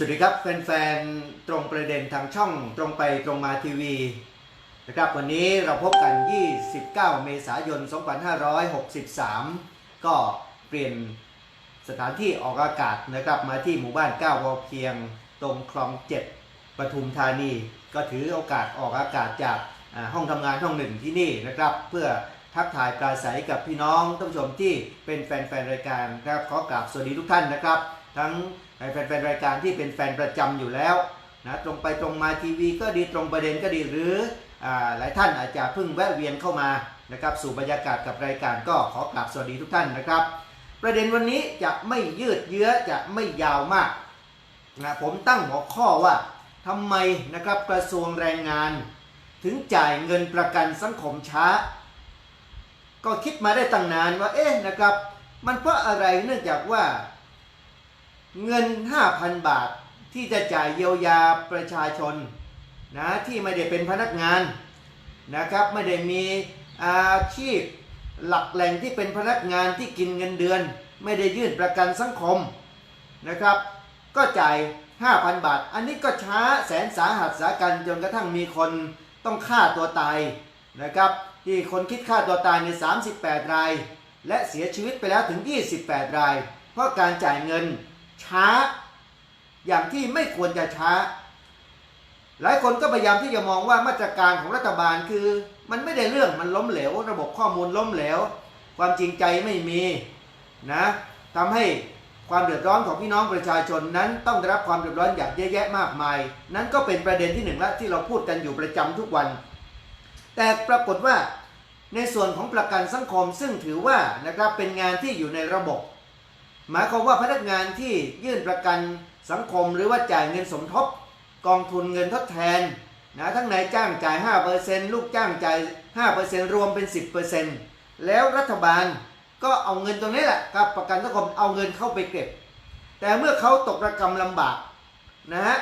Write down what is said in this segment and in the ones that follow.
สวัสดีครับแฟนๆ ตรงประเด็นทางช่องตรงไปตรงมาทีวีนะครับวันนี้เราพบกัน 29 เมษายน 2563 ก็เปลี่ยนสถานที่ออกอากาศนะครับมาที่หมู่บ้าน9วอเพียง ตรงคลอง 7ปทุมธานี ก็ถือโอกาสออกอากาศจากห้องทำงานห้องหนึ่งที่นี่นะครับ เพื่อทักทายปราศัยกับพี่น้องท่านผู้ชมที่เป็นแฟนๆรายการนะครับขอกราบสวัสดีทุกท่านนะครับ ทั้ง แฟนๆรายการที่เป็นแฟนประจำอยู่แล้วนะตรงไปตรงมาทีวีก็ดีตรงประเด็นก็ดีหรืออหลายท่านอาจจะเพิ่งแวะเวียนเข้ามานะครับสู่บรรยากาศกับรายการก็ขอกราบสวัสดีทุกท่านนะครับ ประเด็นวันนี้จะไม่ยืดเยื้อจะไม่ยาวมากนะผมตั้งหัวข้อว่าทำไมนะครับกระทรวงแรงงาน ถึงจ่ายเงินประกันสังคมช้า ก็คิดมาได้ตั้งนานว่าเอ๊ะนะครับ มันเพราะอะไรเนื่องจากว่า เงิน 5,000 บาทที่จะจ่ายเยียวยาประชาชนนะที่ไม่ได้เป็นพนักงานนะครับไม่ได้มีอาชีพหลักแหล่งที่เป็นพนักงานที่กินเงินเดือน ไม่ได้ยื่นประกันสังคมนะครับ ก็จ่าย 5,000 บาท อันนี้ก็ช้าแสนสาหัสสากันจนกระทั่งมีคนต้องฆ่าตัวตายนะครับที่คนคิดฆ่าตัวตายใน 38 ราย และเสียชีวิตไปแล้วถึง 28 ราย เพราะการจ่ายเงิน ช้า อย่างที่ไม่ควรจะช้า หลายคนก็พยายามที่จะมองว่ามาตรการของรัฐบาลคือ มันไม่ได้เรื่องมันล้มเหลว ระบบข้อมูลล้มเหลว ความจริงใจไม่มีนะทำให้ความเดือดร้อนของพี่น้องประชาชนนั้นต้องได้รับความเดือดร้อนอย่างเยอะแยะมากมาย นั้นก็เป็นประเด็นที่หนึ่งละที่เราพูดกันอยู่ประจำทุกวัน แต่ปรากฏว่าในส่วนของประกันสังคมซึ่งถือว่านะครับเป็นงานที่อยู่ในระบบ หมายความว่าพนักงานที่ยื่นประกันสังคมหรือว่าจ่ายเงินสมทบกองทุนเงินทดแทนนะทั้งนายจ้างจ่าย 5%ลูกจ้างจ่าย 5%รวมเป็น 10%แล้วรัฐบาลก็เอาเงินตรงนี้แหละกับประกันสังคมเอาเงินเข้าไปเก็บ แต่เมื่อเขาตกระกรรมลำบากนะฮะ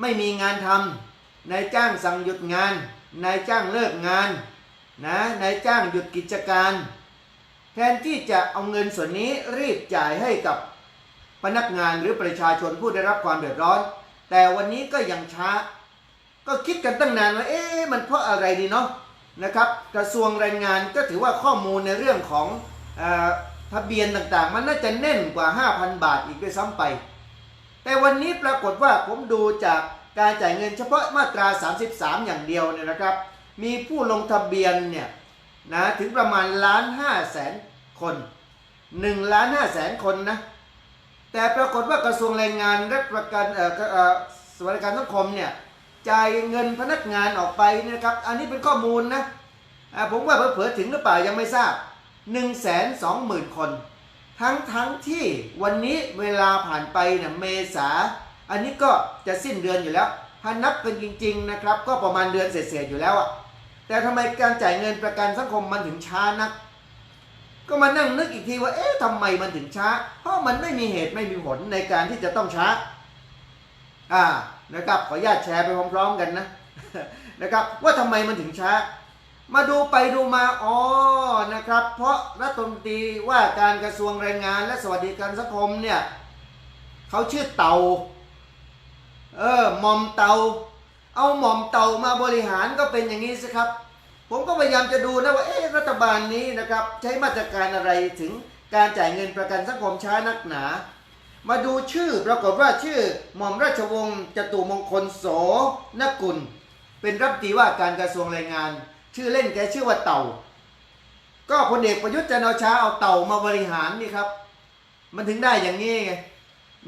ไม่มีงานทำนายจ้างสั่งหยุดงานนายจ้างเลิกงานนะนายจ้างหยุดกิจการ แทนที่จะเอาเงินส่วนนี้รีบจ่ายให้กับพนักงานหรือประชาชนผู้ได้รับความเดือดร้อน แต่วันนี้ก็ยังช้า ก็คิดกันตั้งนานว่าเอ๊ะมันเพราะอะไรดีเนาะนะครับ กระทรวงแรงงานก็ถือว่าข้อมูลในเรื่องของออทะเบียนต่างๆ มันน่าจะแน่นกว่า 5,000 บาทอีกด้วยซ้ำไป แต่วันนี้ปรากฏว่าผมดูจากการจ่ายเงินเฉพาะมาตรา 33 อย่างเดียวเนี่ยนะครับ มีผู้ลงทะเบียนเนี่ย นะถึงประมาณล้านห้าแสนคน1ล้าน5แสนคนนะแต่ปรากฏว่ากระทรวงแรงงานและประกันสวัสดิการสังคมเนี่ยจ่ายเงินพนักงานออกไปนะครับ อันนี้เป็นข้อมูลนะผมว่าเผลอๆถึงหรือเปล่ายังไม่ทราบ1นึ่งแสนสองหมื่นคน ทั้งทั้งที่วันนี้เวลาผ่านไปเนี่ยเมษา อันนี้ก็จะสิ้นเดือนอยู่แล้วถ้านับกันจริง ๆนะครับ ก็ประมาณเดือนเศษๆอยู่แล้วอะ แต่ทำไมการจ่ายเงินประกันสังคมมันถึงช้านัก ก็มานั่งนึกอีกทีว่า เอ๊ะทำไมมันถึงช้า เพราะมันไม่มีเหตุไม่มีผลในการที่จะต้องช้า อ่านะครับขออนุญาตแชร์ไปพร้อม ๆ กันนะนะครับ ว่าทำไมมันถึงช้า มาดูไปดูมาอ๋อนะครับ เพราะรัฐมนตรีว่าการกระทรวงแรงงาน และสวัสดิการสังคมเนี่ยเขาชื่อเตาเออมอมเตา เอาหม่อมเต่ามาบริหารก็เป็นอย่างนี้สิครับ ผมก็พยายามจะดูนะว่าเอ๊ะรัฐบาลนี้นะครับใช้มาตรการอะไรถึงการจ่ายเงินประกันสังคมช้านักหนา มาดูชื่อปรากฏว่าชื่อหม่อมราชวงศ์จตุมงคลโสนกุล เป็นรัฐมนตรีว่าการกระทรวงแรงงาน ชื่อเล่นแกชื่อว่าเต่า ก็พลเอกประยุทธ์จันทร์โอชาเอาเต่ามาบริหารนี่ครับ มันถึงได้อย่างนี้ไง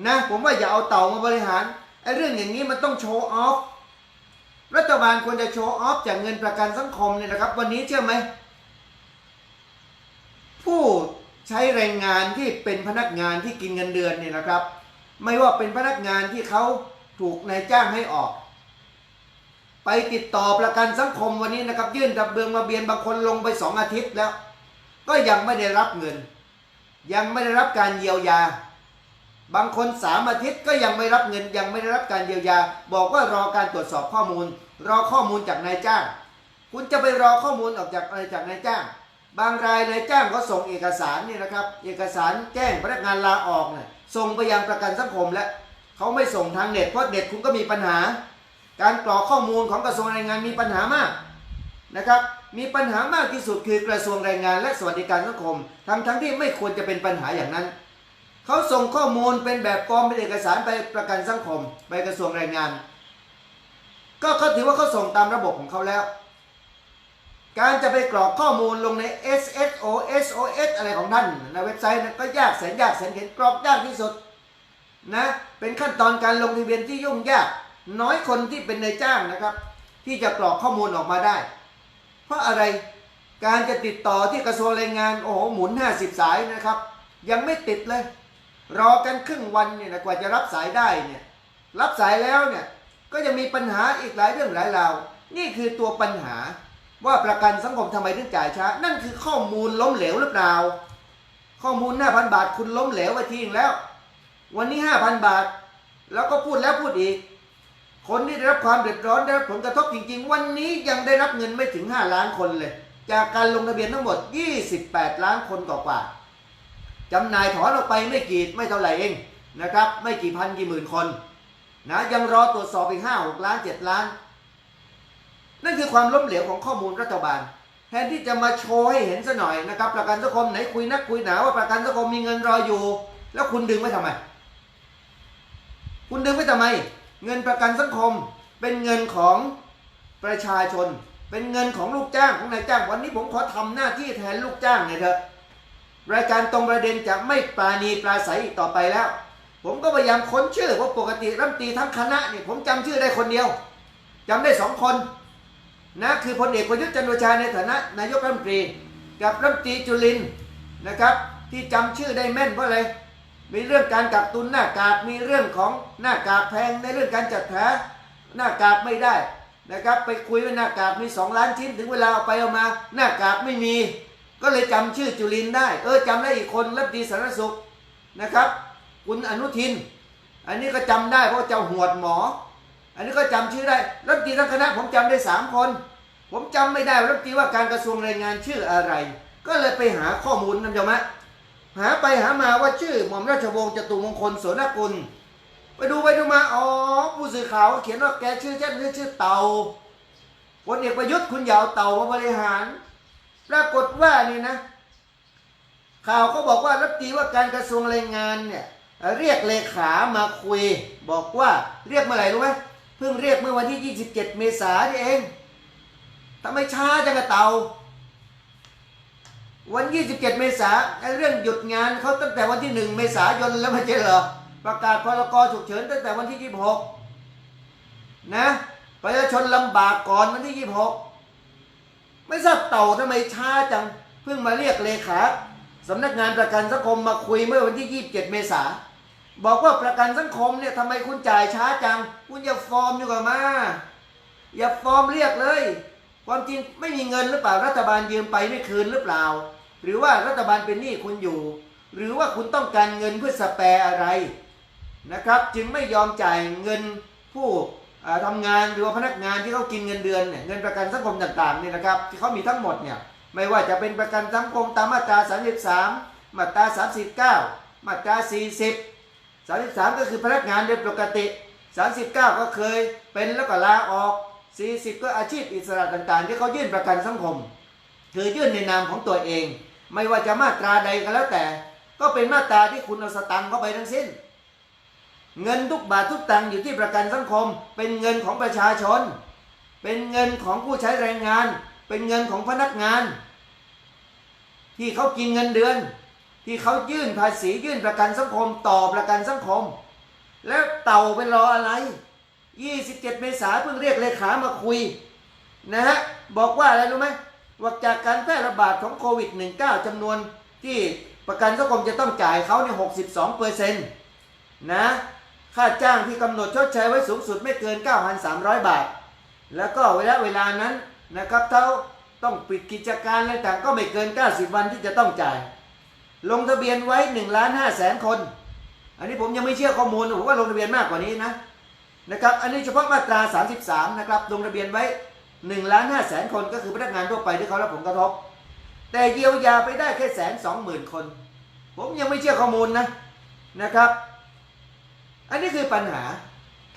นะผมว่าอย่าเอาเต่ามาบริหารไอ้เรื่องอย่างนี้มันต้องโชว์ออฟ รัฐบาลควรจะโชว์ออฟจากเงินประกันสังคมเนี่ยนะครับ วันนี้เชื่อไหม ผู้ใช้แรงงานที่เป็นพนักงานที่กินเงินเดือนเนี่ยนะครับ ไม่ว่าเป็นพนักงานที่เขาถูกนายจ้างให้ออก ไปติดต่อประกันสังคมวันนี้นะครับ ยื่นดับเบืองมาเบียนบางคนลงไปสองอาทิตย์แล้ว ก็ยังไม่ได้รับเงิน ยังไม่ได้รับการเยียวยา บางคนสามอาทิตย์ก็ยังไม่รับเงิน ยังไม่ได้รับการเยียวยา บอกว่ารอการตรวจสอบข้อมูล รอข้อมูลจากนายจ้าง คุณจะไปรอข้อมูลออกจากอะไรจากนายจ้าง บางรายนายจ้างก็ส่งเอกสารนี่นะครับ เอกสารแจ้งพนักงานลาออกเนี่ยส่งไปยังประกันสังคมแล้วเขาไม่ส่งทางเน็ตเพราะเน็ตคุณก็มีปัญหา การกรอกข้อมูลของกระทรวงแรงงานมีปัญหามากนะครับมีปัญหามากที่สุดคือกระทรวงแรงงานและสวัสดิการสังคมทั้งทั้งที่ไม่ควรจะเป็นปัญหาอย่างนั้นเขาส่งข้อมูลเป็นแบบฟอร์มเป็นเอกสารไปประกันสังคม ไปกระทรวงแรงงาน ก็เขาถือว่าเขาส่งตามระบบของเขาแล้ว การจะไปกรอกข้อมูลลงใน SSO SOS อะไรของท่านในเว็บไซต์นั้นก็ยากแสนยากแสนเข็นกรอกยากที่สุดนะเป็นขั้นตอนการลงทะเบียนที่ยุ่งยาก น้อยคนที่เป็นนายจ้างนะครับ ที่จะกรอกข้อมูลออกมาได้ เพราะอะไรการจะติดต่อที่กระทรวงแรงงานโอ้โหหมุน 50 สายนะครับ ยังไม่ติดเลย รอกันครึ่งวันเนี่ยนะกว่าจะรับสายได้เนี่ยรับสายแล้วเนี่ย ก็จะมีปัญหาอีกหลายเรื่องหลายราว นี่คือตัวปัญหาว่าประกันสังคมทำไมถึงจ่ายช้า นั่นคือข้อมูลล้มเหลวหรือเปล่า ข้อมูล5,000บาทคุณล้มเหลวไปทิ้งแล้ว วันนี้5,000บาท แล้วก็พูดแล้วพูดอีก คนที่ได้รับความเดือดร้อนได้รับผลกระทบจริง ๆ วันนี้ยังได้รับเงินไม่ถึง 5 ล้านคนเลย จากการลงทะเบียนทั้งหมด 28 ล้านคนกว่าๆจำนายถอนออกไปไม่กี่ไม่เท่าไหร่เองนะครับ ไม่กี่พันกี่หมื่นคน นะยังรอตรวจสอบอีก5 6ล้าน7ล้าน นั่นคือความล้มเหลวของข้อมูลรัฐบาล แทนที่จะมาโชว์ให้เห็นซะหน่อยนะครับ ประกันสังคมไหนคุยนักคุยหนาว่าประกันสังคมมีเงินรออยู่ แล้วคุณดึงไว้ทำไม คุณดึงไว้ทำไม เงินประกันสังคมเป็นเงินของประชาชน เป็นเงินของลูกจ้างของนายจ้าง วันนี้ผมขอทำหน้าที่แทนลูกจ้างหน่อยเถอะรายการตรงประเด็นจะไม่ปราณีปราศัยอีกต่อไปแล้ว ผมก็พยายามค้นชื่อเพราะปกติรัฐมนตรีทั้งคณะนี่ผมจำชื่อได้คนเดียวจำได้สองคนนะคือพลเอกประยุทธ์จันโอชาในฐานะนายกรัฐมนตรี กับรัฐมนตรีจุลินนะครับที่จำชื่อได้แม่นเพราะอะไรมีเรื่องการกักตุนหน้ากากมีเรื่องของหน้ากากแพงในเรื่องการจัดหาหน้ากากไม่ได้นะครับไปคุยว่าหน้ากากมี 2 ล้านชิ้น ถึงเวลาเอาไปเอามาหน้ากากไม่มี ก็เลยจำชื่อจุลินได้ เออจำได้อีกคนรัฐมนตรีสาธารณสุขนะครับ คุณอนุทิน อันนี้ก็จำได้เพราะเจ้าหวดหมอ อันนี้ก็จำชื่อได้รัฐมนตรีทั้งคณะผมจำได้สามคน ผมจำไม่ได้ว่ารัฐมนตรีว่าการกระทรวงแรงงานชื่ออะไร ก็เลยไปหาข้อมูลนะจ๊ะมะหาไปหามาว่าชื่อหม่อมราชวงศ์จตุมงคลโสนกุล ไปดูไปดูมาอ๋อผู้สื่อข่าวเขียนว่าแกชื่อเช่นนี้ชื่อเต่าพลเอกประยุทธ์คุณยาวเต่ามาบริหาร ปรากฏว่านี่นะ ข่าวเขาบอกว่ารัฐมนตรีว่าการกระทรวงแรงงานเนี่ย เรียกเลขามาคุย บอกว่าเรียกเมื่อไหร่รู้ไหมเพิ่งเรียกเมื่อวันที่ 27 เมษายนเองทำไมช้าจังกะเต่าวัน 27 เมษายนเรื่องหยุดงานเขาตั้งแต่วันที่ 1 เมษายนแล้วไม่ใช่เหรอประกาศพรกฉุกเฉินตั้งแต่วันที่ 26 นะประชาชนลำบากก่อนวันที่ 26 ไม่ทราบเต่าทำไมช้าจังเพิ่งมาเรียกเลขาสำนักงานประกันสังคมมาคุยเมื่อวันที่ 27 เมษา บอกว่าประกันสังคมเนี่ยทำไมคุณจ่ายช้าจัง คุณอย่าฟอร์มอยู่กับมา อย่าฟอร์มเรียกเลย ความจริงไม่มีเงินหรือเปล่ารัฐบาลยืมไปไม่คืนหรือเปล่า หรือว่ารัฐบาลเป็นหนี้คุณอยู่ หรือว่าคุณต้องการเงินเพื่อสแปรอะไรนะครับ จึงไม่ยอมจ่ายเงินผู้อ่าทำงานหรือว่าพนักงานที่เขากินเงินเดือนเนี่ยเงินประกันสังคมต่างๆเนี่ยนะครับ ที่เขามีทั้งหมดเนี่ยไม่ว่าจะเป็นประกันสังคมตามมาตรา 33 มาตรา 39 มาตรา 40 33 ก็คือพนักงานโดยปกติ 39 ก็เคยเป็นแล้วก็ลาออก 40 ก็อาชีพอิสระต่างๆ ที่เขายื่นประกันสังคม คือยื่นในนามของตัวเอง ไม่ว่าจะมาตราใดก็แล้วแต่ ก็เป็นมาตราที่คุณเอาสตังค์เข้าไปทั้งสิ้น เงินทุกบาททุกตังค์อยู่ที่ประกันสังคม เป็นเงินของประชาชน เป็นเงินของผู้ใช้แรงงาน เป็นเงินของพนักงาน ที่เขากินเงินเดือน ที่เขายื่นภาษียื่นประกันสังคมต่อประกันสังคม แล้วเต่าไปรออะไร 27 เมษาเพิ่งเรียกเลขามาคุยนะฮะบอกว่าอะไรรู้ไหมว่าจากการแพร่ระบาดของโควิด -19 จำนวนที่ประกันสังคมจะต้องจ่ายเขาเนี่ย62เปอร์เซ็นต์นะค่าจ้างที่กำหนดชดใช้ไว้สูงสุดไม่เกิน 9,300 บาท แล้วก็เวลาเวลานั้นนะครับเขาต้องปิดกิจการอะไรต่างก็ไม่เกิน 90 วันที่จะต้องจ่าย ลงทะเบียนไว้1ล้าน5แสนคน อันนี้ผมยังไม่เชื่อข้อมูลผมว่าลงทะเบียนมากกว่านี้นะนะครับ อันนี้เฉพาะมาตรา 33 นะครับลงทะเบียนไว้1ล้าน5แสนคนก็คือพนักงานทั่วไปที่เขารับผลกระทบ แต่เยียวยาไปได้แค่แสนสองหมื่นคน ผมยังไม่เชื่อข้อมูลนะนะครับ อันนี้คือปัญหา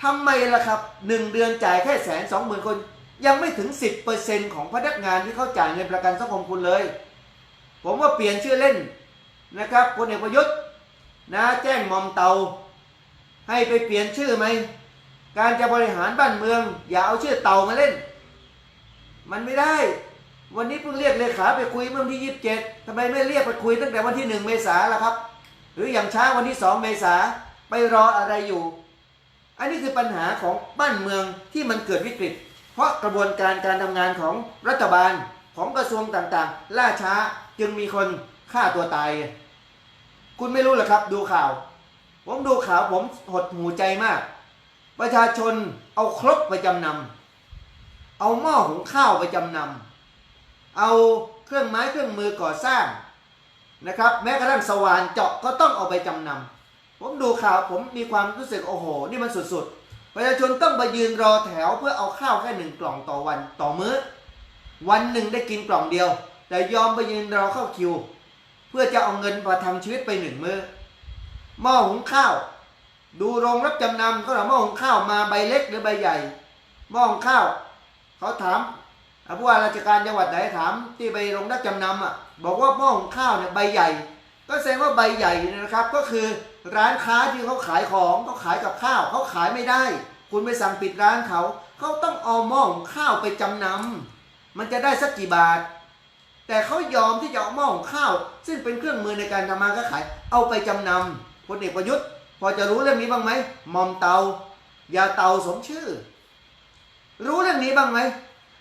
ทำไมล่ะครับหนึ่งเดือนจ่ายแค่แสนสองหมื่นคน ยังไม่ถึง 10%ของพนักงานที่เขาจ่ายเงินประกันสังคมคุณเลย ผมว่าเปลี่ยนชื่อเล่น นะครับพลเอกประยุทธ์นะแจ้งมอมเตา ให้ไปเปลี่ยนชื่อไหม การจะบริหารบ้านเมือง อย่าเอาชื่อเตามาเล่น มันไม่ได้ วันนี้เพิ่งเรียกเลขาไปคุยเมื่อวันที่ยี่สิบเจ็ดทำไมไม่เรียกไปคุยตั้งแต่วันที่หนึ่งเมษาล่ะครับ หรืออย่างช้าวันที่สองเมษาไปรออะไรอยู่ อันนี้คือปัญหาของบ้านเมืองที่มันเกิดวิกฤต เพราะกระบวนการการทำงานของรัฐบาลของกระทรวงต่างๆ ล่าช้าจึงมีคน ฆ่าตัวตาย คุณไม่รู้เหรอครับ ดูข่าว ผมดูข่าวผมหดหูใจมาก ประชาชนเอาครกไปจำนำเอาหม้อหุงข้าวไปจำนำเอาเครื่องไม้เครื่องมือก่อสร้างนะครับ แม้กระทั่งสว่านเจาะก็ต้องเอาไปจำนำผมดูข่าวผมมีความรู้สึกโอ้โห นี่มันสุดๆ ประชาชนต้องไปยืนรอแถวเพื่อเอาข้าวแค่หนึ่งกล่องต่อวันต่อมื้อ วันหนึ่งได้กินกล่องเดียว แต่ยอมไปยืนรอเข้าคิว พื่อจะเอาเงินมาทำชีวิตไปหนึ่งมื้อหม้อหุงข้าว ดูโรงรับจำนำเขาถามหม้อหุงข้าวมาใบเล็กหรือใบใหญ่หม้อหุงข้าว เขาถามผู้ว่าราชการจังหวัดไหนถามที่ไปโรงรับจำนำอะบอกว่าหม้อหุงข้าวเนี่ยใบใหญ่ ก็แสดงว่าใบใหญ่นี่นะครับ ก็คือร้านค้าที่เขาขายของเขาขายกับข้าวเขาขายไม่ได้ คุณไปสั่งปิดร้านเขาเขาต้องเอาหม้อหุงข้าวไปจำนำมันจะได้สักกี่บาท แต่เขายอมที่จะเอาหม้อหุงข้าว ซึ่งเป็นเครื่องมือในการทำมาค้าขาย เอาไปจำนำพลเอกประยุทธ์ พอจะรู้เรื่องนี้บ้างไหมมอมเตายาเตาสมชื่อ รู้เรื่องนี้บ้างไหม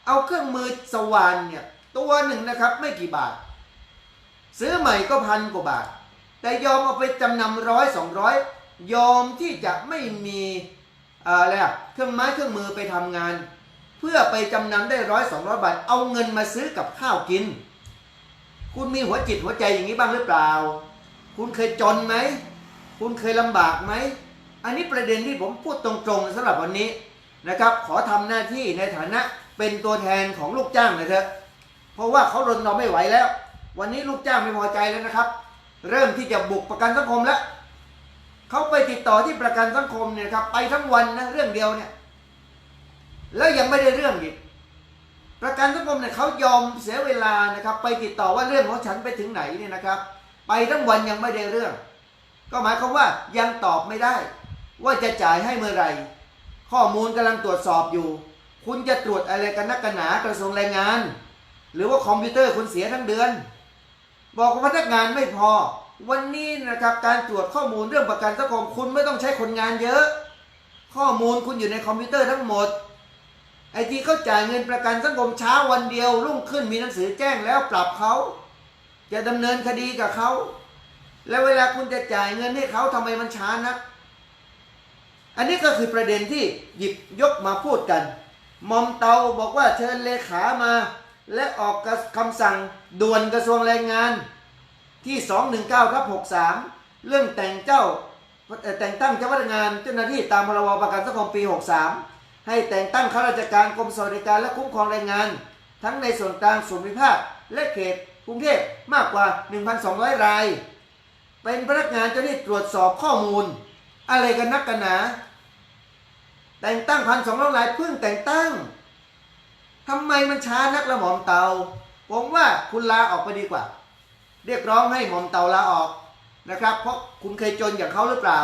เอาเครื่องมือสว่านเนี่ยตัวหนึ่งนะครับไม่กี่บาท ซื้อใหม่ก็พันกว่าบาท แต่ยอมเอาไปจำนำร้อยสองร้อยยอมที่จะไม่มีเอ่ออะไรอะเครื่องไม้เครื่องมือไปทำงาน เพื่อไปจำนำได้ร้อยสองร้อยบาท เอาเงินมาซื้อกับข้าวกิน คุณมีหัวจิตหัวใจอย่างนี้บ้างหรือเปล่า คุณเคยจนไหม คุณเคยลำบากไหม อันนี้ประเด็นที่ผมพูดตรงๆสำหรับวันนี้นะครับ ขอทำหน้าที่ในฐานะเป็นตัวแทนของลูกจ้างน่อยเถอะ เพราะว่าเขารนเราไม่ไหวแล้ว วันนี้ลูกจ้างไม่พอใจแล้วนะครับ เริ่มที่จะบุกประกันสังคมแล้วเขาไปติดต่อที่ประกันสังคมเนี่ยครับไปทั้งวันนะเรื่องเดียวเนี่ย แล้วยังไม่ได้เรื่องอีก ประกันสังคมเนี่ยเขายอมเสียเวลานะครับ ไปติดต่อว่าเรื่องของฉันไปถึงไหนเนี่ยนะครับ ไปทั้งวันยังไม่ได้เรื่อง ก็หมายความว่ายังตอบไม่ได้ ว่าจะจ่ายให้เมื่อไหร่ ข้อมูลกำลังตรวจสอบอยู่ คุณจะตรวจอะไรกันนักกันหนากระทรวงแรงงาน หรือว่าคอมพิวเตอร์คุณเสียทั้งเดือน บอกว่าพนักงานไม่พอ วันนี้นะครับการตรวจข้อมูลเรื่องประกันสังคมคุณไม่ต้องใช้คนงานเยอะ ข้อมูลคุณอยู่ในคอมพิวเตอร์ทั้งหมด อ้ที่เขาจ่ายเงินประกันสังคมเช้าวันเดียว รุ่งขึ้นมีหนังสือแจ้งแล้วปรับเขาจะดำเนินคดีกับเขาแล้วเวลาคุณจะจ่ายเงินให้เขาทำไมมันช้านัก อันนี้ก็คือประเด็นที่หยิบยกมาพูดกันมอมเตาบอกว่าเชิญเลขามา และออกคำสั่งด่วนกระทรวงแรงงานที่ 219ทับ63 เรื่องแต่งเจ้าแต่งตั้งเจ้าพนักงานเจ้าหน้าที่ตามพรบประกันสังคมปี 63 ให้แต่งตั้งข้าราชการกรมสวัสดิการและคุ้มครองแรงงาน ทั้งในส่วนกลางส่วนภูมิภาคและเขตกรุงเทพมากกว่า 1,200 ราย เป็นพนักงานเจ้าหน้าที่ตรวจสอบข้อมูล อะไรกันนักกันหนา แต่งตั้งพันสองร้อยรายเพิ่งแต่งตั้งทำไมมันช้านักละหมอมเตา ผมว่าคุณลาออกไปดีกว่า เรียกร้องให้หมอมเตาลาออกนะครับ เพราะคุณเคยจนอย่างเขาหรือเปล่า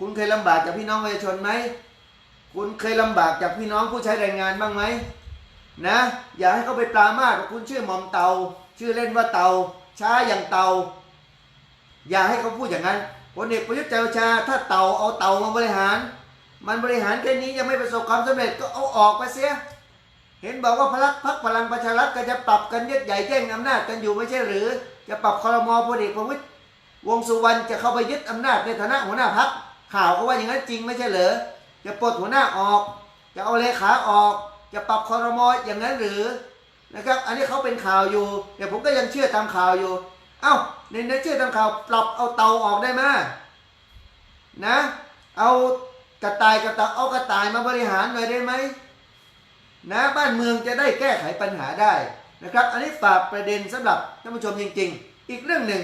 คุณเคยลำบากจากพี่น้องประชาชนไหม คุณเคยลำบากจากพี่น้องผู้ใช้แรงงานบ้างไหมนะ อย่าให้เขาไปปรามาสว่าคุณชื่อมอมเตา ชื่อเล่นว่าเตา ช้าอย่างเตา อย่าให้เขาพูดอย่างนั้นพลเอกประยุทธ์จันทร์โอชา ถ้าเตาเอาเตามาบริหาร มันบริหารแค่นี้ยังไม่ประสบความสำเร็จก็เอาออกไปเสีย เห็นบอกว่าพลักพักพลังประชารัฐก็จะปรับกันยึดใหญ่แย่งอำนาจกันอยู่ไม่ใช่หรือ จะปรับคอรมอพลเอกประวิตรวงสุวรรณจะเข้าไปยึดอำนาจในฐานะหัวหน้าพักข่าวก็ว่าอย่างนั้นจริงไม่ใช่เหรอ จะปลดหัวหน้าออก จะเอาเลขาออก จะปรับคอรมออย่างนั้นหรือนะครับ อันนี้เขาเป็นข่าวอยู่แต่ผมก็ยังเชื่อตามข่าวอยู่ เอ้าในในเชื่อตามข่าวปรับเอาเตาออกได้ไหมนะ เอากระต่ายกระตาเอากระต่ายมาบริหารหน่อยได้ไหมนะบ้านเมืองจะได้แก้ไขปัญหาได้นะครับ อันนี้ฝากประเด็นสำหรับท่านผู้ชมจริง ๆ อีกเรื่องหนึ่ง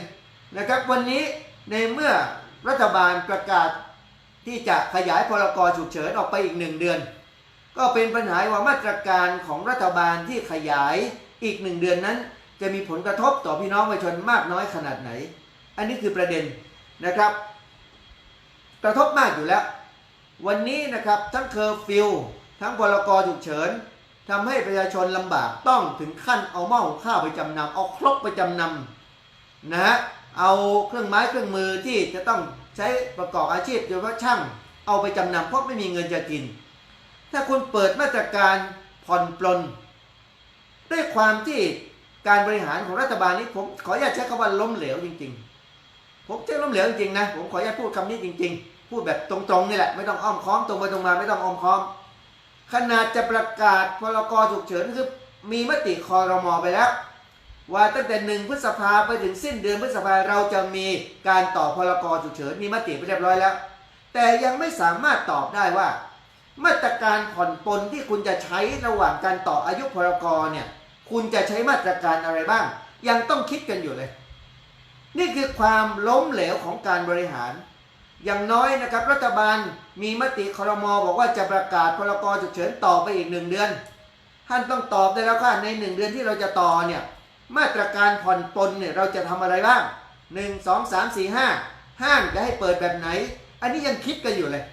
นะครับ วันนี้ในเมื่อรัฐบาลประกาศ ที่จะขยายพรกฉุกเฉินออกไปอีกหนึ่งเดือน ก็เป็นปัญหาว่ามาตรการของรัฐบาลที่ขยายอีกหนึ่งเดือนนั้น จะมีผลกระทบต่อพี่น้องประชาชนมากน้อยขนาดไหน อันนี้คือประเด็นนะครับ กระทบมากอยู่แล้ว วันนี้นะครับทั้งเคอร์ฟิวทั้งพรกฉุกเฉินทำให้ประชาชนลำบากต้องถึงขั้นเอาหม้อหุงข้าวไปจำนำเอาครกไปจำนำนะฮะเอาเครื่องไม้เครื่องมือที่จะต้อง ใช้ประกอบอาชีพโดยเฉพาะช่างเอาไปจำนำเพราะไม่มีเงินจะกิน ถ้าคุณเปิดมาตรการผ่อนปลนด้วยความที่การบริหารของรัฐบาลนี้ผมขออนุญาตใช้คำว่าล้มเหลวจริง ๆ ผมใช้ล้มเหลวจริงๆนะผมขออนุญาตพูดคำนี้จริง ๆ พูดแบบตรงๆนี่แหละไม่ต้องอ้อมค้อมตรงไปตรงมาไม่ต้องอ้อมค้อม ขนาดจะประกาศพรกฉุกเฉินคือมีมติคอรมอไปแล้ว ว่าตั้งแต่หนึ่งพฤษภาไปถึงสิ้นเดือนพฤษภาเราจะมีการต่อพรกฉุกเฉินมีมติไปเรียบร้อยแล้ว แต่ยังไม่สามารถตอบได้ว่า มาตรการผ่อนปลนที่คุณจะใช้ระหว่างการต่ออายุพรกเนี่ยคุณจะใช้มาตรการอะไรบ้าง ยังต้องคิดกันอยู่เลย นี่คือความล้มเหลวของการบริหาร อย่างน้อยนะครับรัฐบาลมีมติคอรมอบอกว่าจะประกาศพรกฉุกเฉินต่อไปอีกหนึ่งเดือน ท่านต้องตอบได้แล้วค่ะในหนึ่งเดือนที่เราจะต่อเนี่ย มาตรการผ่อนปลนเนี่ยเราจะทำอะไรบ้างหนึ่งสองสามสี่ห้าห้างจะให้เปิดแบบไหน อันนี้ยังคิดกันอยู่เลย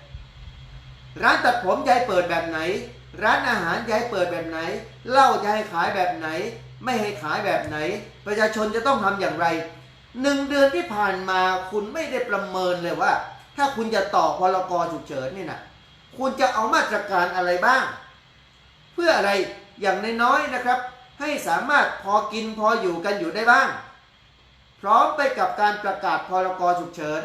ร้านตัดผมจะให้เปิดแบบไหน ร้านอาหารจะให้เปิดแบบไหนเหล้าจะให้ขายแบบไหน ไม่ให้ขายแบบไหน ประชาชนจะต้องทำอย่างไรหนึ่งเดือนที่ผ่านมาคุณไม่ได้ประเมินเลยว่า ถ้าคุณจะต่อพรกรฉุกเฉินนี่นะคุณจะเอามาตรการอะไรบ้าง เพื่ออะไรอย่างน้อยๆนะครับ ให้สามารถพอกินพออยู่กันอยู่ได้บ้าง พร้อมไปกับการประกาศพรกฉุกเฉิน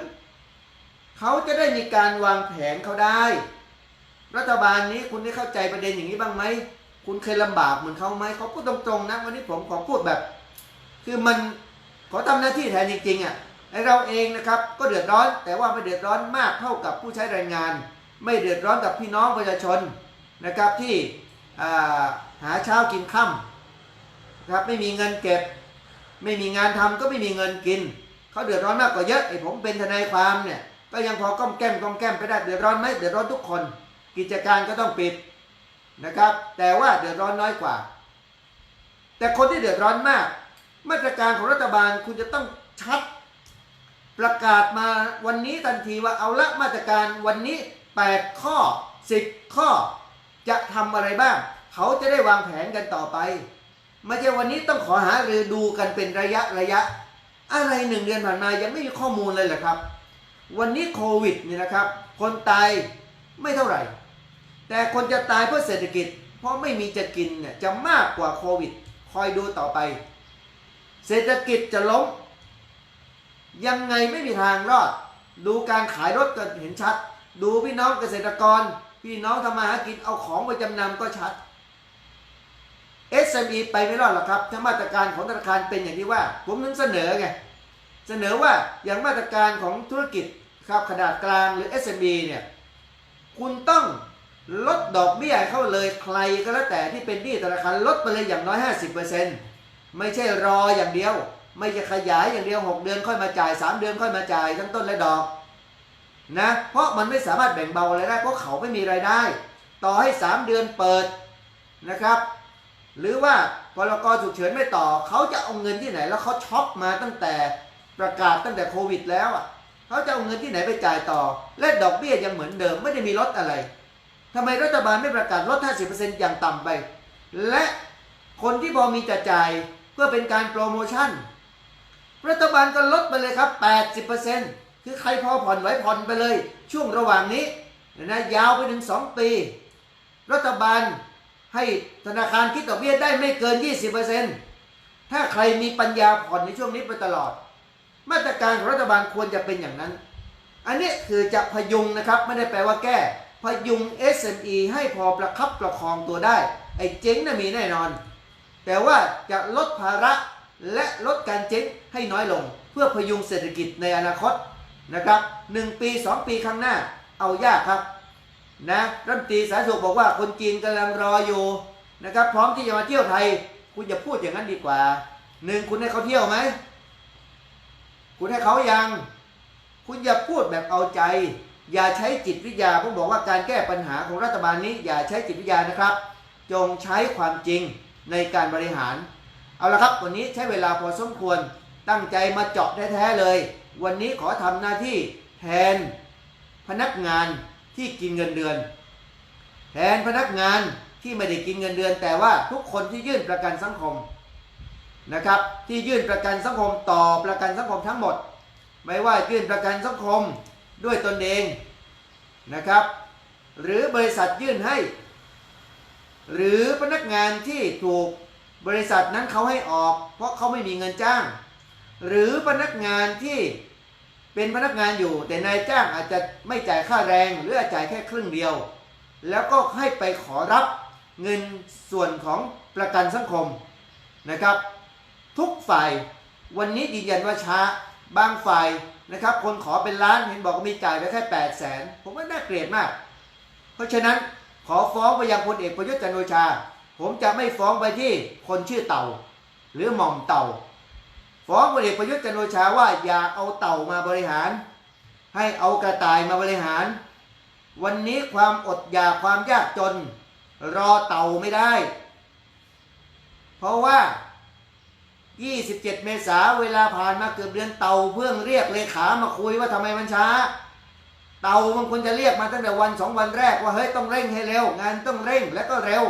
เขาจะได้มีการวางแผนเขาได้ รัฐบาลนี้คุณได้เข้าใจประเด็นอย่างนี้บ้างไหม คุณเคยลำบากเหมือนเขาไหม เขาพูดตรงๆนะวันนี้ผมขอพูดแบบ คือมันขอทำหน้าที่แทนจริงๆอะไอเราเองนะครับก็เดือดร้อนแต่ว่าไม่เดือดร้อนมากเท่ากับผู้ใช้แรงงาน ไม่เดือดร้อนกับพี่น้องประชาชนนะครับที่อ่าหาเช้ากินค่ำ นะครับไม่มีเงินเก็บ ไม่มีงานทำก็ไม่มีเงินกินเขาเดือดร้อนมากกว่าเยอะไอ้ผมเป็นทนายความเนี่ยก็ยังพอก้อมแก้มก้อมแก้มไปได้เดือดร้อนไหมเดือดร้อนทุกคน กิจการก็ต้องปิดนะครับ แต่ว่าเดือดร้อนน้อยกว่า แต่คนที่เดือดร้อนมาก มาตรการของรัฐบาลคุณจะต้องชัดประกาศมาวันนี้ทันทีว่าเอาละมาตรการวันนี้ 8 ข้อ 10 ข้อ จะทำอะไรบ้าง เขาจะได้วางแผนกันต่อไป ไม่ใช่วันนี้ต้องขอหารือดูกันเป็นระยะระยะ อะไรหนึ่งเดือนผ่านมายังไม่มีข้อมูลเลยเหรอครับ วันนี้โควิดเนี่ยนะครับ คนตายไม่เท่าไหร่ แต่คนจะตายเพราะเศรษฐกิจ เพราะไม่มีจะกินเนี่ยจะมากกว่าโควิด คอยดูต่อไป เศรษฐกิจจะล้มยังไงไม่มีทางรอด ดูการขายรถก็เห็นชัด ดูพี่น้องเกษตรกร พี่น้องทำมาหากินเอาของไปจำนำก็ชัด SME ไปไม่รอดหรอกครับ ถ้ามาตรการของธนาคารเป็นอย่างที่ว่า ผมนึกเสนอไง เสนอว่าอย่างมาตรการของธุรกิจครับขนาดกลางหรือ SME เนี่ย คุณต้องลดดอกเบี้ยเข้าเลยใครก็แล้วแต่ที่เป็นหนี้ธนาคารลดไปเลยอย่างน้อย 50%ไม่ใช่รออย่างเดียว ไม่จะขยายอย่างเดียว 6 เดือนค่อยมาจ่าย 3 เดือนค่อยมาจ่ายทั้งต้นและดอกนะเพราะมันไม่สามารถแบ่งเบาอะไรได้เพราะเขาไม่มีรายได้ ต่อให้ 3 เดือนเปิดนะครับ หรือว่าพรกฉุกเฉินไม่ต่อเขาจะเอาเงินที่ไหน แล้วเขาช็อปมาตั้งแต่ประกาศตั้งแต่โควิด แล้วอะเขาจะเอาเงินที่ไหนไปจ่ายต่อ และดอกเบี้ยยังเหมือนเดิมไม่ได้มีลดอะไรทำไมรัฐบาลไม่ประกาศลด 50%อย่างต่ำไป และคนที่พอมีจะจ่ายเพื่อเป็นการโปรโมชั่น รัฐบาลก็ลดไปเลยครับ 80%คือใครพอผ่อนไหวผ่อนไปเลย ช่วงระหว่างนี้นะยาวไปถึง 2 ปี รัฐบาล ให้ธนาคารคิดดอกเบี้ยได้ไม่เกิน 20%ถ้าใครมีปัญญาผ่อนในช่วงนี้ไปตลอด มาตรการของรัฐบาลควรจะเป็นอย่างนั้น อันนี้คือจะพยุงนะครับ ไม่ได้แปลว่าแก้ พยุง SME ให้พอประคับประคองตัวได้ ไอ้เจ๊งน่ะมีแน่นอน แต่ว่าจะลดภาระและลดการเจ๊งให้น้อยลง เพื่อพยุงเศรษฐกิจในอนาคตนะครับหนึ่งปี 2 ปีข้างหน้าเอายากครับ นะรัฐมนตรีสาธารณสุขบอกว่าคนจีนกำลังรออยู่นะครับพร้อมที่จะมาเที่ยวไทย คุณอย่าพูดอย่างนั้นดีกว่าหนึ่งคุณให้เขาเที่ยวไหมคุณให้เขายัง คุณอย่าพูดแบบเอาใจ อย่าใช้จิตวิทยาผมบอกว่าการแก้ปัญหาของรัฐบาลนี้ อย่าใช้จิตวิทยานะครับ จงใช้ความจริงในการบริหาร เอาละครับวันนี้ใช้เวลาพอสมควรตั้งใจมาเจาะแท้ๆเลย วันนี้ขอทำหน้าที่แทนพนักงาน ที่กินเงินเดือน แทนพนักงานที่ไม่ได้กินเงินเดือน แต่ว่าทุกคนที่ยื่นประกันสังคมนะครับ ที่ยื่นประกันสังคมต่อประกันสังคมทั้งหมด ไม่ว่ายื่นประกันสังคมด้วยตนเองนะครับ หรือบริษัทยื่นให้ หรือพนักงานที่ถูกบริษัทนั้นเขาให้ออก เพราะเขาไม่มีเงินจ้าง หรือพนักงานที่ เป็นพนักงานอยู่ แต่นายจ้างอาจจะไม่จ่ายค่าแรงหรืออาจจ่ายแค่ครึ่งเดียว แล้วก็ให้ไปขอรับเงินส่วนของประกันสังคมนะครับ ทุกฝ่ายวันนี้ยืนยันว่าช้าบางฝ่ายนะครับ คนขอเป็นล้านเห็นบอกว่ามีจ่ายไปแค่8 0 0แสนผมว่าน่าเกลียดมาก เพราะฉะนั้นขอฟ้องไปยังพลเอกประยุทธ์จันโอชา ผมจะไม่ฟ้องไปที่คนชื่อเต่า หรือหม่อมเต่า ฟ้องพลเอกประยุทธ์จันโอชาว่าอย่าเอาเต่ามาบริหาร ให้เอากระต่ายมาบริหาร วันนี้ความอดอยากความยากจน รอเต่าไม่ได้ เพราะว่า 27 เมษาเวลาผ่านมาเกือบเดือนเต่าเพื่องเรียกเลขามาคุยว่าทำไมมันช้า เต่าบางคนจะเรียกมาตั้งแต่วันสองวันแรกว่าเฮ้ยต้องเร่งให้เร็ว งานต้องเร่งและก็เร็ว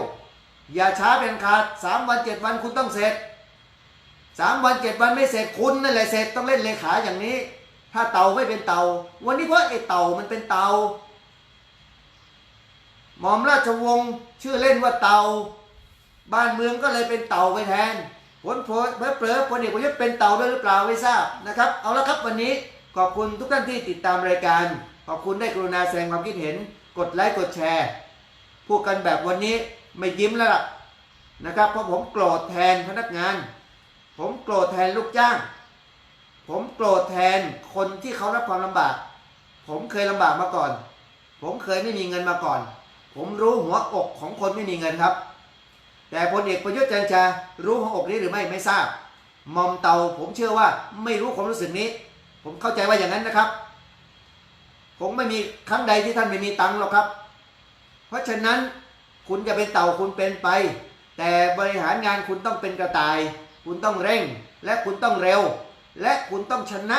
อย่าช้าเป็นขาดสามวันเจ็ดวันคุณต้องเสร็จ สามวันเจ็ดวันไม่เสร็จคุณนั่นแหละเสร็จต้องเล่นเลขาอย่างนี้ ถ้าเต่าไม่เป็นเต่าวันนี้เพราะไอ้เต่ามันเป็นเต่าหมอมราชวงศ์ชื่อเล่นว่าเต่าบ้านเมืองก็เลยเป็นเต่าไปแทนผลโผล่เผลอเผลอพลเอกประยุทธ์เป็นเต่าด้วยหรือเปล่าไม่ทราบนะครับ เอาละครับวันนี้ขอบคุณทุกท่านที่ติดตามรายการ ขอบคุณได้กรุณาแสดงความคิดเห็น กดไลค์กดแชร์พูดกันแบบวันนี้ไม่ยิ้มแล้วล่ะนะครับเพราะผมโกรธแทนพนักงาน ผมโกรธแทนลูกจ้าง ผมโกรธแทนคนที่เขารับความลำบาก ผมเคยลำบากมาก่อน ผมเคยไม่มีเงินมาก่อน ผมรู้หัวอกของคนไม่มีเงินครับ แต่พลเอกประยุทธ์จันทร์ชารู้หัวอกนี้หรือไม่ไม่ทราบมอมเตาผมเชื่อว่าไม่รู้ความรู้สึกนี้ ผมเข้าใจว่าอย่างนั้นนะครับ ผมไม่มีครั้งใดที่ท่านไม่มีตังค์หรอกครับ เพราะฉะนั้นคุณจะเป็นเต่าคุณเป็นไป แต่บริหารงานคุณต้องเป็นกระต่าย คุณต้องเร่ง และคุณต้องเร็ว และคุณต้องชนะ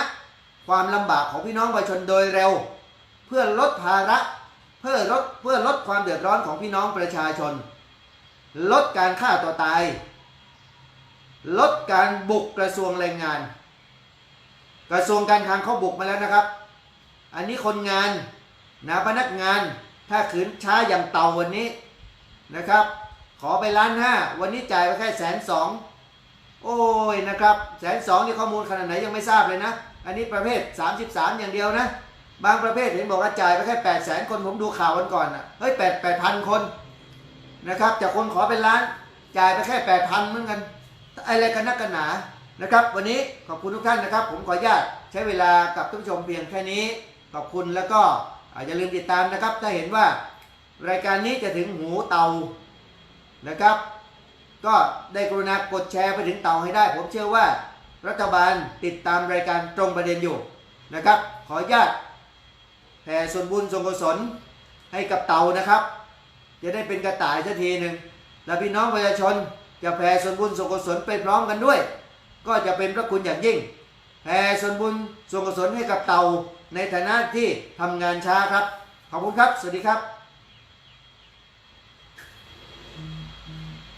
ความลำบากของพี่น้องประชาชนโดยเร็ว เพื่อลดภาระเพื่อลดเพื่อลดความเดือดร้อนของพี่น้องประชาชน ลดการฆ่าตัวตาย ลดการบุกกระทรวงแรงงาน กระทรวงการคลังเขาบุกมาแล้วนะครับ อันนี้คนงานนะพนักงานถ้าขืนช้าอย่างเต่าวันนี้นะครับ ขอไปล้านห้าวันนี้จ่ายไปแค่แสนสอง โอ้ยนะครับแสนสองนี่ข้อมูลขนาดไหนยังไม่ทราบเลยนะ อันนี้ประเภท 33 อย่างเดียวนะ บางประเภทเห็นบอกว่าจ่ายไปแค่8 0 0แสนคนผมดูข่าววันก่อนอะเฮ้ยแปดแปดพันคนนะครับจากคนขอเป็นล้านจ่ายไปแค่แปดพันเหมือนกันอะไรกันนักกันหนานะครับ วันนี้ขอบคุณทุกท่านนะครับ ผมขออนุญาตใช้เวลากับท่านผู้ชมเพียงแค่นี้ ขอบคุณแล้วก็อ่าอย่าลืมติดตามนะครับ ถ้าเห็นว่ารายการนี้จะถึงหูเตานะครับ ก็ได้กรุณากดแชร์ไปถึงเต่าให้ได้ ผมเชื่อว่า รัฐบาลติดตามรายการตรงประเด็นอยู่นะครับ ขออนุญาตแผ่ส่วนบุญส่วนกุศลให้กับเต่านะครับ จะได้เป็นกระต่ายสักทีหนึ่งและพี่น้องประชาชนจะแผ่ส่วนบุญส่วนกุศลไปพร้อมกันด้วย ก็จะเป็นพระคุณอย่างยิ่งแผ่ส่วนบุญส่วนกุศลให้กับเต่าในฐานะที่ทำงานช้าครับขอบคุณครับ สวัสดีครับ